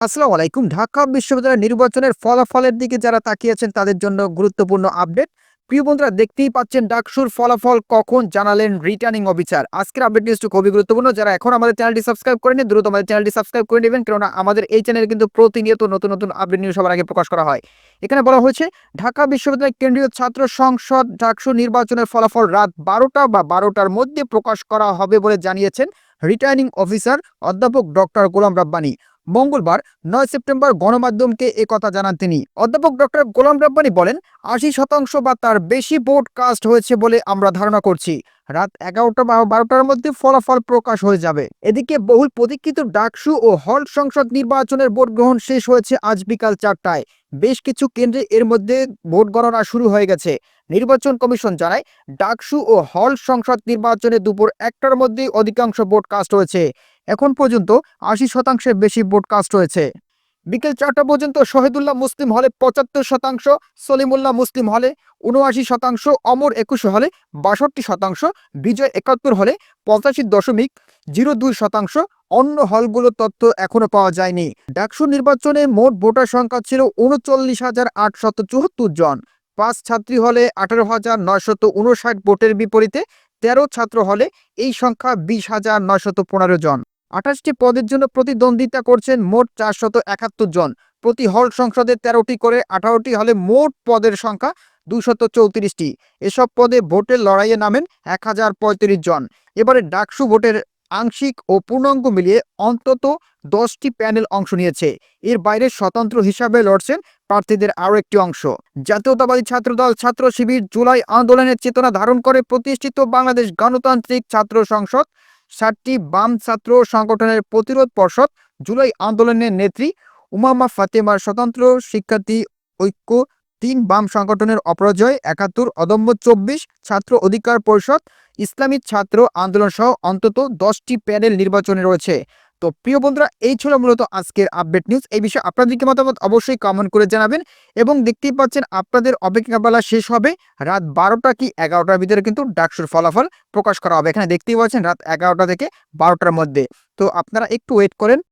আসসালামু আলাইকুম। ঢাকা বিশ্ববিদ্যালয়ের নির্বাচনের ফলাফলের দিকে যারা তাকিয়েছেন তাদের জন্য গুরুত্বপূর্ণ আপডেট। প্রিয় বন্ধুরা, দেখতেই পাচ্ছেন ডাকসুর ফলাফল কখন জানালেন রিটার্নিং অফিসার। আজকের আপডেট নিউজটি খুবই গুরুত্বপূর্ণ। যারা এখন আমাদের চ্যানেলটি সাবস্ক্রাইব করেনি দ্রুত আমাদের চ্যানেলটি সাবস্ক্রাইব করে নেবেন, কেননা আমাদের এই চ্যানেলে কিন্তু প্রতিনিয়ত নতুন নতুন আপডেট নিউজ সবার আগে প্রকাশ করা হয়। এখানে বলা হয়েছে, ঢাকা বিশ্ববিদ্যালয় কেন্দ্রীয় ছাত্র সংসদ ডাকসু নির্বাচনের ফলাফল রাত বারোটা বা বারোটার মধ্যে প্রকাশ করা হবে বলে জানিয়েছেন রিটার্নিং অফিসার অধ্যাপক ডক্টর গোলাম রাব্বানি। মঙ্গলবার নয় সেপ্টেম্বর গণমাধ্যমকে কথা জানান তিনি। অধ্যাপক ডক্টর গোলাম রাব্বানি বলেন, আশি শতাংশ বা তার বেশি ভোট কাস্ট হয়েছে বলে আমরা ধারণা করছি। রাত এগারোটা বা বারোটার মধ্যে ফলাফল প্রকাশ হয়ে যাবে। এদিকে বহুল প্রতীক্ষিত ডাকসু ও হল সংসদ নির্বাচনের ভোট গ্রহণ শেষ হয়েছে আজ বিকাল চারটায়। বেশ কিছু কেন্দ্রে এর মধ্যে ভোট গণনা শুরু হয়ে গেছে। নির্বাচন কমিশন জানায়, ডাকসু ও হল সংসদ নির্বাচনে দুপুর একটার মধ্যে অধিকাংশ ভোট কাস্ট হয়েছে। এখন পর্যন্ত আশি শতাংশের বেশি ভোট কাস্ট হয়েছে বিকেল চারটা পর্যন্ত শহীদুল্লাহ মুসলিম হলে পঁচাত্তর শতাংশ, সলিমুল্লাহ মুসলিম হলে উনআশি শতাংশ, অমর একুশ হলে বাষট্টি শতাংশ, বিজয় একাত্তর হলে পঁচাশি দশমিক জিরো দুই শতাংশ। অন্য হলগুলোর তথ্য এখনও পাওয়া যায়নি। ডাকসু নির্বাচনে মোট ভোটার সংখ্যা ছিল উনচল্লিশ হাজার আটশত চুয়াত্তর জন। পাঁচ ছাত্রী হলে আঠারো হাজার নয়শত উনষাট ভোটের বিপরীতে তেরো ছাত্র হলে এই সংখ্যা বিশ হাজার নয়শত পনেরো জন। আঠাশটি পদের জন্য প্রতিদ্বন্দ্বিতা করছেন মোট চারশত একাত্তর জন। প্রতি হল সংসদে তেরোটি করে আঠারোটি হলে মোট পদের সংখ্যা দুশত চৌত্রিশটি। এসব পদে ভোটের লড়াইয়ে নামেন এক হাজার পঁয়ত্রিশ জন। এবারে ডাকসু ভোটের আংশিক ও পূর্ণাঙ্গ মিলিয়ে অন্তত দশটি প্যানেল অংশ নিয়েছে। এর বাইরে স্বতন্ত্র হিসাবে লড়ছেন প্রার্থীদের আরও একটি অংশ। জাতীয়তাবাদী ছাত্রদল ছাত্র শিবির জুলাই আন্দোলনের চেতনা ধারণ করে প্রতিষ্ঠিত বাংলাদেশ গণতান্ত্রিক ছাত্র সংসদ সাতটি বাম ছাত্র সংগঠনের প্রতিরোধ পর্ষদ, জুলাই আন্দোলনের নেত্রী উমামা ফাতেমার স্বতন্ত্র শিক্ষার্থী ঐক্য, তিন বাম সংগঠনের অপরাজয়, একাত্তর, অদম্য চব্বিশ ছাত্র অধিকার পরিষদ, ইসলামী ছাত্র আন্দোলন সহ অন্তত দশটি প্যানেল নির্বাচনে রয়েছে। তো প্রিয় বন্ধুরা, এই ছিল মূলত আজকের আপডেট নিউজ এই বিষয়ে আপনাদের কি মতামত অবশ্যই কমেন্ট করে জানাবেন এবং দেখতেই পাচ্ছেন আপনাদের অপেক্ষাবেলা শেষ হবে রাত বারোটা কি এগারোটার ভিতরে কিন্তু ডাকসুর ফলাফল প্রকাশ করা হবে। এখানে দেখতেই পাচ্ছেন রাত এগারোটা থেকে বারোটার মধ্যে। তো আপনারা একটু ওয়েট করেন।